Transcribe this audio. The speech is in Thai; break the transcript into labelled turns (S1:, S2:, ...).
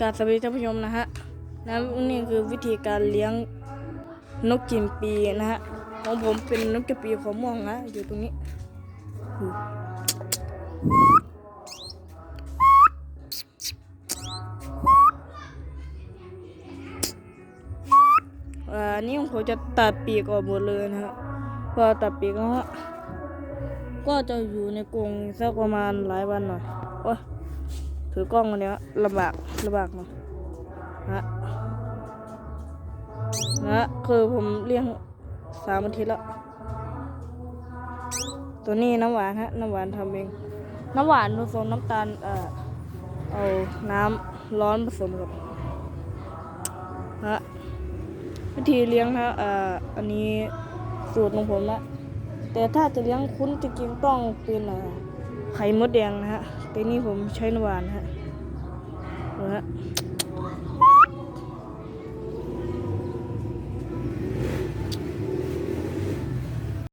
S1: การสวัสดีท่านผู้ชมนะฮะนะนี่คือวิธีการเลี้ยงนกกินปีนะฮะของผมเป็นนกกินปีของม่วงนะอยู่ตรงนี้อันนี้ผมจะตัดปีกออกหมดเลยนะฮะพอตัดปีกแล้วก็จะอยู่ในกรงสักประมาณหลายวันหน่อยโอ้ ถือกล้องวันนี้ลำบากลำบากหน่อยนะนะคือผมเลี้ยงสามอาทิตย์แล้ว ตัวนี้น้ำหวานฮะ น้ำหวานทำเอง น้ำหวานผสมน้ำตาล เอ่อ เอาน้ำร้อนผสมกับนะวิธีเลี้ยงนะเอ่อ อันนี้สูตรของผมนะแต่ถ้าจะเลี้ยงคุ้นจริงๆต้องเป็นเอ่อไข่มดแดงนะฮะ แต่นี่ผมใช้น้ำหวานนะฮะดูฮะ